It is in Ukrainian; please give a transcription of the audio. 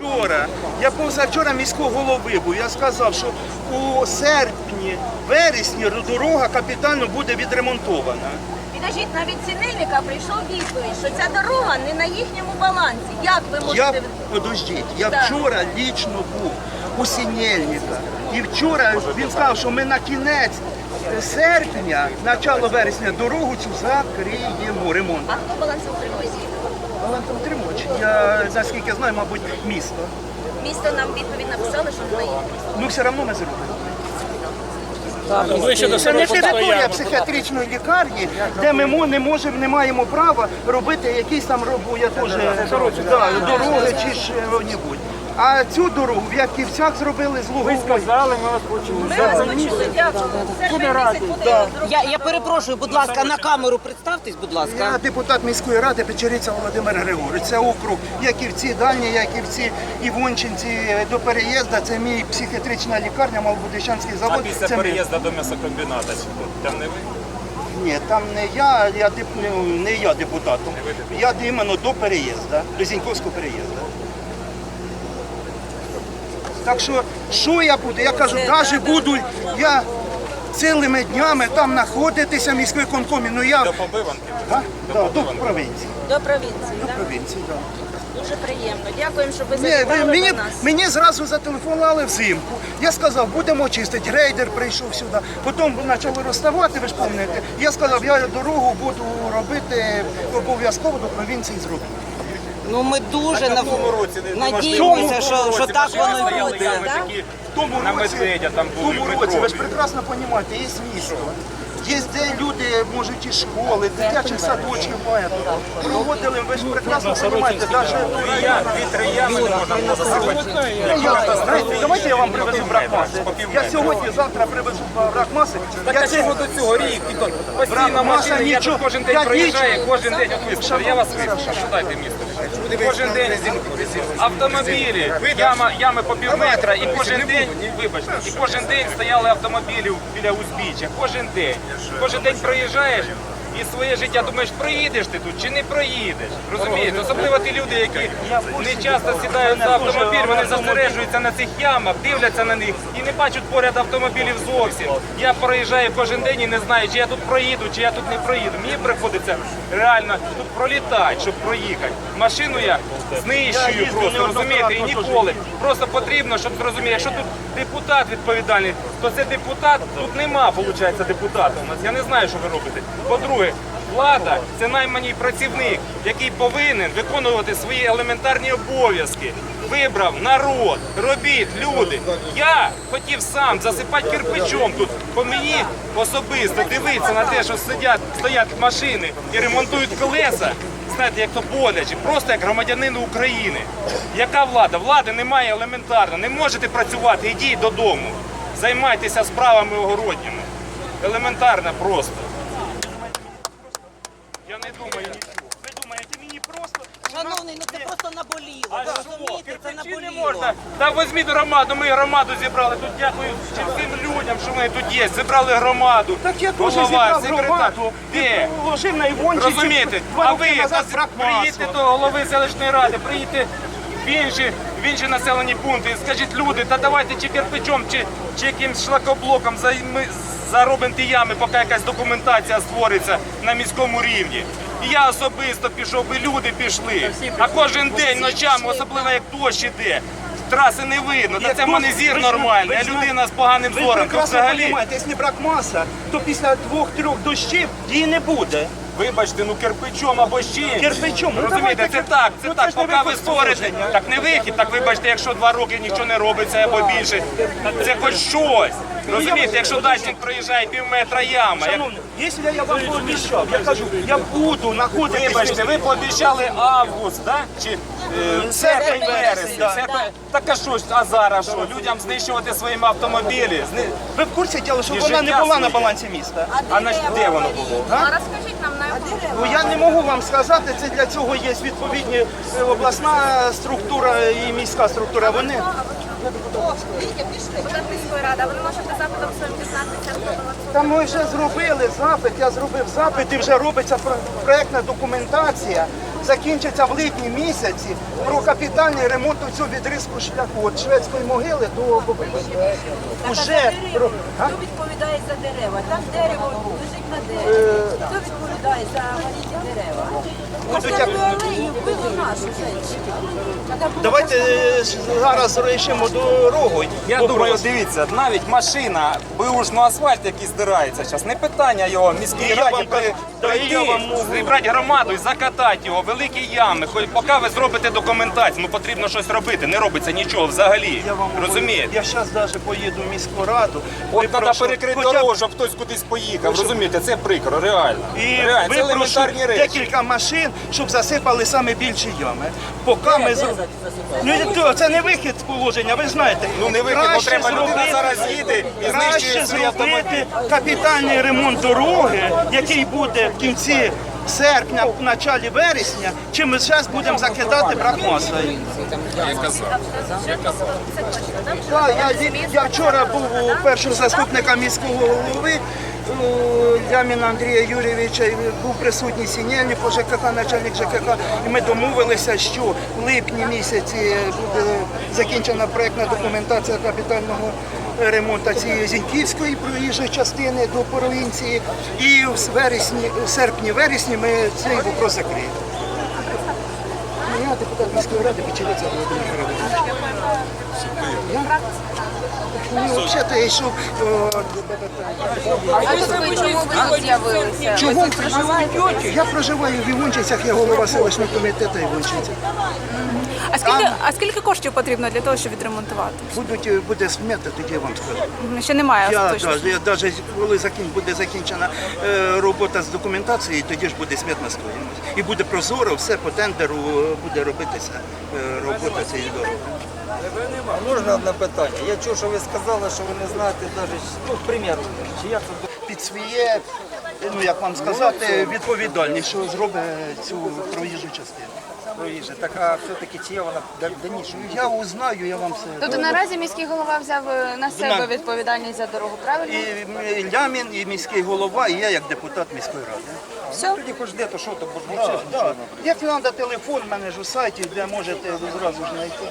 Вчора, я позавчора міського голови був, я сказав, що у серпні, вересні дорога капітально буде відремонтована. Підождіть, навіть цінильника прийшов відповідь, що ця дорога не на їхньому балансі. Як ви Я, можете подождіть, я Так. вчора лічно був у Синельника. І вчора він сказав, що ми на кінець серпня, начало вересня, дорогу цю закриємо, ремонт. А хто балансоутримує? Балансоутримувач, я наскільки знаю, мабуть, місто. Місто нам відповідь написали, що вони є. Ну все одно ми зробимо. Ближче до Це не територія психіатричної лікарні, де ми мо- не можемо, не маємо права робити якісь там робу, я теж дороги чи що-небудь. А цю дорогу в Яківцях зробили з Лугової. Сказали, ми вас почули. Ми вас почули, дякую. Буде. Я, я перепрошую, будь ласка, на камеру представтесь, будь Я ласка. депутат міської ради Печериця Володимир Григорович. Це округ Яківці, Дальні Яківці, Івончинці до переїзду. Це мій психіатрична лікарня, Малбудищанський А завод. після Це переїзду до м'ясокомбіната чи тут? Там не ви? Ні, там не я, я деп- ну, не я депутатом. Я іменно до переїзду, до Зіньковського переїзду. Так що, що я буду? Я кажу, навіть буду я цілими днями там знаходитися в міській конкомі. Ну я До побиванки? А? Да, до провінції. До провінції, До так? провінції, да. Дуже приємно. Дякуємо, що ви Ні, ви, завітали мені, до нас. мені зразу зателефонували взимку. Я сказав, будемо чистити. Рейдер прийшов сюди. Потім почали розставати, ви ж пам'ятаєте. Я сказав, я дорогу буду робити обов'язково до провінції зроблю. Ну ми дуже на тому році не- надіємося, що, що так воно стояли, буде. В тому На році, Медведя там в були, тому році, ви ж прекрасно розумієте, є місто. Є де люди можуть і школи, дитячих садочків мають. Проводили, ви ж прекрасно розумієте, навіть Я, можна. Давайте я вам привезу бракмаси. Я сьогодні, завтра привезу бракмаси. Я Так це- чого до цього рік? Постійно машина, я тут кожен день Я проїжджаю, кожен день. Я вас вислухаю, що дайте місто. Кожен день автомобілі, яма, ями по пів метра, і кожен день, вибачте, і кожен день стояли автомобілі біля узбіччя. Кожен день. Кожен день проїжджаєш. І своє життя думаєш, проїдеш ти тут чи не проїдеш. Розумієте? Особливо ті люди, які не часто сідають за автомобіль, вони застережуються на цих ямах, дивляться на них і не бачать поряд автомобілів зовсім. Я проїжджаю кожен день і не знаю, чи я тут проїду, чи я тут не проїду. Мені приходиться реально тут пролітати, щоб проїхати. Машину я знищую просто, розумієте, і ніколи. Просто потрібно, щоб зрозуміти, якщо тут депутат відповідальний, то це депутат, тут нема, виходить, депутата у нас. Я не знаю, що ви робите. По-друге, влада це найманій працівник, який повинен виконувати свої елементарні обов'язки. Вибрав народ, робіть, люди. Я хотів сам засипати кирпичом тут. По мені особисто дивитися на те, що сидять, стоять машини і ремонтують колеса. Знаєте, як то боляче, просто як громадянин України. Яка влада? Влади немає елементарно. Не можете працювати, ідіть додому. Займайтеся справами огородніми. Елементарно просто. Не думаю нічого. Ви думаєте, мені просто... Шановний, ну це просто наболіло. А ви розумієте, це Кирпичі не наболіло. можна. Та візьміть громаду, ми громаду зібрали. Тут дякую всім тим людям, що вони тут є. Зібрали громаду. Так я теж Голова, зібрав секретар. громаду. Де? Вложив на Івончиці. Розумієте? Два А роки ви назад от бракмасу. приїдьте до голови селищної ради, приїдьте в інші, в інші населені пункти і скажіть люди, та давайте чи кирпичом, чи, чи якимсь шлакоблоком займи- заробимо ті ями, поки якась документація створиться на міському рівні. І я особисто пішов, і люди пішли. А кожен день ночами, особливо як дощ іде, траси не видно. Та це в мене зір нормальний, а людина з поганим зором. Прекрасно взагалі. розумієте, якщо брак маса, то після двох-трьох дощів її не буде. Вибачте, ну кирпичом або ще. Кирпичом, ну, Розумієте, давайте це так, це Ну, так, поки ви створите. Так не вихід, так вибачте, якщо два роки нічого не робиться або більше. Це хоч щось. Розумієте, якщо Дачник проїжджає пів метра яма. як- Шановні, якщо я вам пообіцяв, я кажу, я буду знаходитися. Вибачте, ви пообіцяли август, да? чи е, серпень, вересень. да. Серпень. Так а що ж, а зараз що? Людям знищувати своїми автомобілі? Зни- Ви в курсі діла, що І вона не життя була на своє. балансі міста? А на де воно було? А розкажіть Ну я не можу вам сказати, це для цього є відповідні е, обласна структура і міська структура. Вони ради, ви можете запитом своїм дізнатися. Та ми вже зробили запит, я зробив запит і вже робиться про- проектна документація закінчиться в липні місяці про капітальний ремонт цього відрізку шляху від шведської могили до Бобринської. Уже про- а? Хто відповідає за дерева? Там дерево лежить на дереві. Хто відповідає за аварійні дерева? Будуть як- Давайте е, зараз рішимо дорогу. Я думаю, дивіться, навіть машина, беушну асфальт, який здирається зараз, не питання його міській раді прийти, зібрати громаду і закатати його, великі ями. Хоч поки ви зробите документацію, ну потрібно щось робити. Не робиться нічого взагалі. Я вам Розумієте? Я зараз навіть поїду в міську раду. От треба перекрити дорогу, щоб хтось кудись поїхав. Розумієте, це прикро, реально. І реально, це елементарні речі. декілька машин, щоб засипали саме більші ями. Поки ми з- ну, і то, це не вихід з положення, ви знаєте. Ну не викид, ну Краще треба людина зробити- зараз їде і Краще знищує свій автомобіль. зробити капітальний ремонт дороги, який буде в кінці серпня, в началі вересня, чим ми зараз будемо закидати брак маси. Так, я, я вчора був у першого заступника міського голови у Ляміна Андрія Юрійовича, був присутній Сінєльнів по ЖКХ, начальник ЖКХ, і ми домовилися, що в липні місяці буде закінчена проєктна документація капітального ремонту цієї Зіньківської проїжджої частини до провінції, і в вересні, в серпні-вересні ми цей вопрос закриємо. Я депутат міської ради Печериця Володимир Григорович. Я? Ну, я йшов. А ви чому ви тут з'явилися? Чому? Ви тут проживаєте? Я проживаю в Івончицях, я голова селищного комітету Івончинців. А скільки, а скільки коштів потрібно для того, щоб відремонтувати? Будуть, е, буде смета, тоді я вам скажу. Ще немає Я, остаточно. да, я навіть коли закін, буде закінчена е, робота з документацією, тоді ж буде смітна стоїмость. І буде прозоро, все по тендеру е, буде робитися е, робота цієї дороги. Можна одне питання? Я чув, що ви сказали, що ви не знаєте навіть, ну, примір, чи як це Під своє, ну як вам сказати, відповідальність, що зробить цю проїжджу частину. Проїжджа. Так, а все-таки чи є вона да- давніше? Я узнаю, я вам все. Тобто наразі міський голова взяв е, на себе відповідальність за дорогу, правильно? І Лямін, і міський голова, і я як депутат міської ради. Все? Тоді хоч де, то що, то бо ж Да, да. Як треба телефон, в мене ж у сайті, де можете зразу ж знайти.